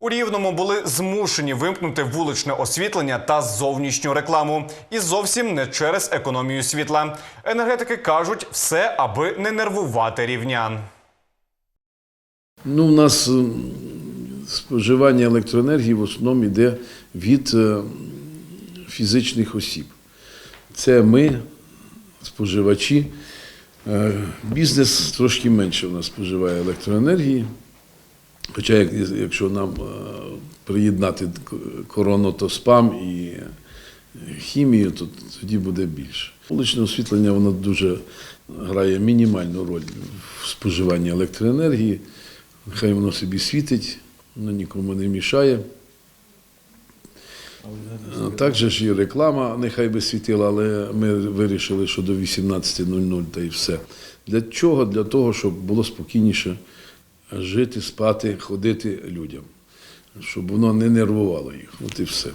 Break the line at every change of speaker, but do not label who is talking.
У Рівному були змушені вимкнути вуличне освітлення та зовнішню рекламу. І зовсім не через економію світла. Енергетики кажуть, все, аби не нервувати рівнян.
Ну, у нас споживання електроенергії в основному йде від е, фізичних осіб. Це ми, споживачі. Е, Бізнес трошки менше у нас споживає електроенергії. Хоча, якщо нам е, приєднати к- коронотоспам і е, хімію, то тоді буде більше. Вуличне освітлення воно дуже грає мінімальну роль в споживанні електроенергії. Хай воно собі світить, воно нікому не мішає. Також ж і реклама нехай би світила, але ми вирішили, що до 18.00 та й все. Для чого? Для того, щоб було спокійніше жити, спати, ходити людям, щоб воно не нервувало їх. От і все.